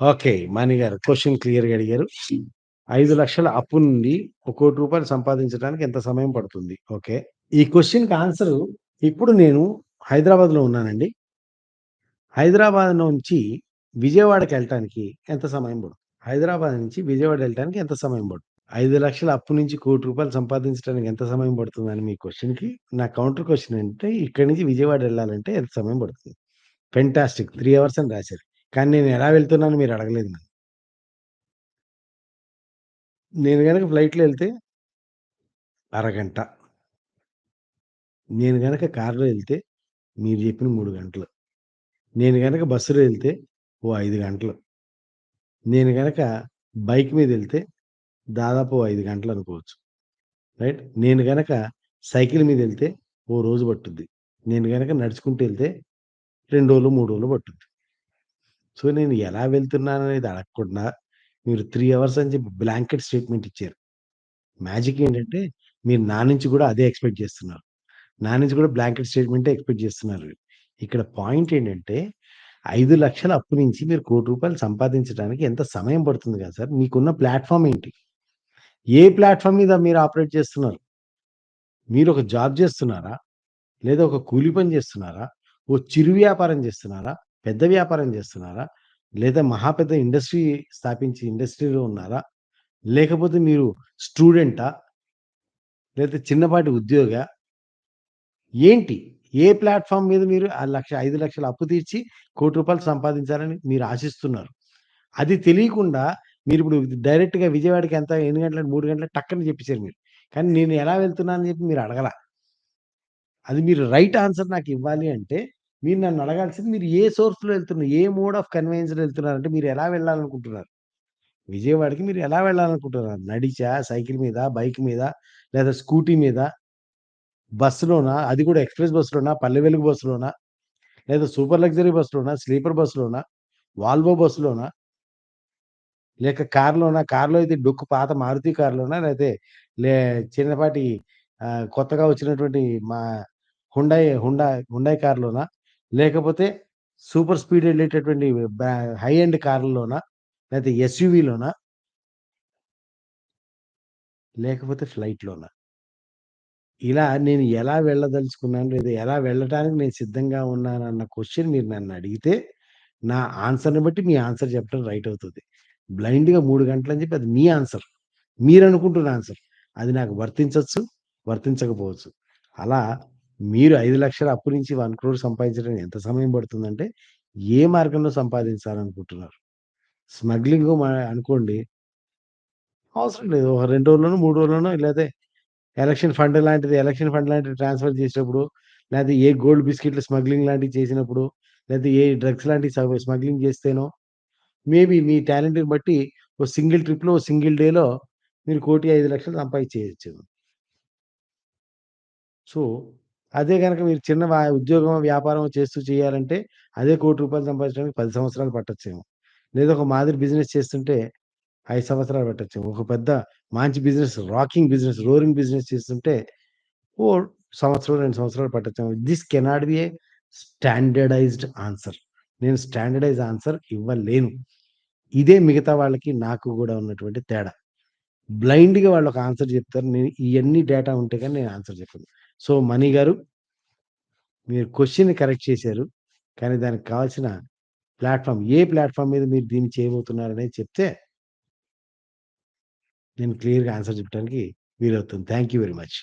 Okay. మాని గారు question క్లియర్‌గా అడిగారు. ఐదు లక్షల అప్పు నుండి ఒక కోటి రూపాయలు సంపాదించడానికి ఎంత సమయం పడుతుంది? ఓకే. ఈ క్వశ్చన్కి ఆన్సర్ ఇప్పుడు నేను హైదరాబాద్‌లో ఉన్నానండి. హైదరాబాద్ నుంచి విజయవాడకి వెళ్ళటానికి ఎంత సమయం పడుతుంది? హైదరాబాద్ నుంచి విజయవాడ వెళ్ళటానికి ఎంత సమయం పడుతుంది? 5,00,000 అప్పు నుంచి కోటి రూపాయలు సంపాదించడానికి ఎంత సమయం పడుతుందని మీ క్వశ్చన్కి నా కౌంటర్ క్వశ్చన్ ఏంటంటే ఇక్కడి నుంచి విజయవాడ వెళ్ళాలంటే ఎంత సమయం పడుతుంది? ఫెంటాస్టిక్ త్రీ అవర్స్ అని రాశారు. కానీ నేను ఎలా వెళ్తున్నానో మీరు అడగలేదు నన్ను. నేను గనక ఫ్లైట్‌లో ఎళ్తే అరగంట. నేను గనక కార్‌లో ఎళ్తే మీరు చెప్పిన 3 గంటలు. నేను గనక బస్సులో ఎళ్తే ఓ 5 గంటలు. నేను గనక బైక్ మీద వెళ్తే దాదాపు ఓ 5 గంటలు అనుకోవచ్చు. రైట్. నేను గనక సైకిల్ మీద వెళ్తే ఓ రోజు పట్టుద్ది. నేను గనక నడుచుకుంటూ ఎళ్తే 2 రోజులు, 3 రోజులు పట్టుద్ది. సో, నేను ఎలా వెళ్తున్నాననేది అడగకుండా మీరు 3 అవర్స్ అని చెప్పి బ్లాంకెట్ స్టేట్‌మెంట్ ఇచ్చారు. మ్యాజిక్ ఏంటంటే మీరు నా నుంచి కూడా అదే ఎక్స్‌పెక్ట్ చేస్తున్నారు. నా నుంచి కూడా బ్లాంకెట్ స్టేట్‌మెంటే ఎక్స్‌పెక్ట్ చేస్తున్నారు. ఇక్కడ పాయింట్ ఏంటంటే 5,00,000 అప్పు నుంచి మీరు కోటి రూపాయలు సంపాదించడానికి ఎంత సమయం పడుతుంది కదా సార్! మీకున్న ప్లాట్‌ఫార్మ్ ఏంటి? ఏ ప్లాట్‌ఫార్మ్ మీద మీరు ఆపరేట్ చేస్తున్నారు? మీరు ఒక జాబ్ చేస్తున్నారా? లేదా ఒక కూలి పని చేస్తున్నారా? ఓ చిరు వ్యాపారం చేస్తున్నారా? పెద్ద వ్యాపారం చేస్తున్నారా? లేదా మహా పెద్ద ఇండస్ట్రీ స్థాపించి ఇండస్ట్రీలో ఉన్నారా? లేకపోతే మీరు స్టూడెంటా? లేతే చిన్నపాటి ఉద్యోగ ఏంటి? ఏ ప్లాట్ఫామ్ మీద మీరు ఆ లక్ష ఐదు లక్షలు అప్పు తీర్చి కోటి రూపాయలు సంపాదించాలని మీరు ఆశిస్తున్నారు? అది తెలియకుండా మీరు ఇప్పుడు డైరెక్ట్‌గా విజయవాడకి ఎంత ఎన్ని గంటలకు మూడు గంటలకు టక్కని చెప్పేశారు మీరు. కానీ నేను ఎలా వెళ్తున్నానని చెప్పి మీరు అడగల. అది మీరు రైట్ ఆన్సర్ నాకు ఇవ్వాలి అంటే మీరు నన్ను అడగాల్సింది మీరు ఏ సోర్స్‌లో వెళ్తున్నారు ఏ మోడ్ ఆఫ్ కన్వీయన్స్లో వెళ్తున్నారు అంటే మీరు ఎలా వెళ్ళాలనుకుంటున్నారు? విజయవాడకి మీరు ఎలా వెళ్ళాలనుకుంటున్నారు? నడిచా? సైకిల్ మీద? బైక్ మీద? లేదా స్కూటీ మీద? బస్సులోనా? అది కూడా ఎక్స్‌ప్రెస్ బస్సులోనా? పల్లె వెలుగు బస్సులోనా? లేదా సూపర్ లగ్జరీ బస్సులోనా? స్లీపర్ బస్సులోనా? వాల్వో బస్సులోనా? లేక కార్‌లోనా? కార్‌లో అయితే డొక్కు పాత మారుతి కార్‌లోనా? లేతే లే చిన్నపాటి కొత్తగా వచ్చినటువంటి మా హుండాయ్ హుండా హుండాయ్ కార్‌లోనా? లేకపోతే సూపర్ స్పీడ్ వెళ్ళేటటువంటి హై ఎండ్ కార్‌ల్లోనా? లేకపోతే ఎస్‌యూవీలోనా? లేకపోతే ఫ్లైట్‌లోనా? ఇలా నేను ఎలా వెళ్ళదలుచుకున్నాను, లేదా ఎలా వెళ్ళటానికి నేను సిద్ధంగా ఉన్నానన్న క్వశ్చన్ మీరు నన్ను అడిగితే నా ఆన్సర్‌ని బట్టి మీ ఆన్సర్ చెప్పడం రైట్ అవుతుంది బ్లైండ్‌గా 3 గంటలని చెప్పి అది మీ ఆన్సర్. మీరు అనుకుంటున్న ఆన్సర్. అది నాకు వర్తించవచ్చు వర్తించకపోవచ్చు. అలా మీరు ఐదు లక్షల అప్పు నుంచి వన్ క్రోడ్ సంపాదించడానికి ఎంత సమయం పడుతుందంటే, ఏ మార్గంలో సంపాదించాలనుకుంటున్నారు? స్మగ్లింగ్ అనుకోండి అవసరం లేదు. ఒక రెండు రోజుల్లోనో, మూడు రోజుల్లోనో లేకపోతే ఎలక్షన్ ఫండ్ లాంటిది, ఎలక్షన్ ఫండ్ లాంటిది ట్రాన్స్‌ఫర్ చేసేటప్పుడు, లేకపోతే ఏ గోల్డ్ బిస్కెట్లు స్మగ్లింగ్ లాంటివి చేసినప్పుడు, లేకపోతే ఏ డ్రగ్స్ లాంటివి స్మగ్లింగ్ చేస్తేనో, మేబీ మీ టాలెంట్‌ని బట్టి ఓ సింగిల్ ట్రిప్‌లో, ఓ సింగిల్ డేలో మీరు కోటి ఐదు లక్షలు సంపాదించేయచ్చు సో, అదే కనుక మీరు చిన్న ఉద్యోగం వ్యాపారం చేస్తూ చేయాలంటే, అదే కోటి రూపాయలు సంపాదించడానికి పది సంవత్సరాలు పట్టచ్చేమో లేదా ఒక మాదిరి బిజినెస్ చేస్తుంటే ఐదు సంవత్సరాలు పట్టచ్చేమో ఒక పెద్ద మంచి business rocking business, roaring business చేస్తుంటే ఓ సంవత్సరం, రెండు సంవత్సరాలు పట్టచ్చేమో this cannot be a standardized answer. నేను స్టాండర్డైజ్ ఆన్సర్ ఇవ్వలేను. ఇదే మిగతా వాళ్ళకి నాకు కూడా ఉన్నటువంటి తేడా. బ్లైండ్‌గా వాళ్ళు ఒక ఆన్సర్ చెప్తారు. నేను ఇవన్నీ డేటా ఉంటే కానీ నేను ఆన్సర్ చెప్పను. సో, మణి గారు మీరు క్వశ్చన్ కరెక్ట్ చేశారు. కానీ దానికి కావాల్సిన ప్లాట్ఫామ్ ఏ ప్లాట్ఫామ్ మీద మీరు దీన్ని చేయబోతున్నారనేది చెప్తే నేను క్లియర్‌గా ఆన్సర్ చెప్పడానికి వీలవుతుంది. Thank you very much.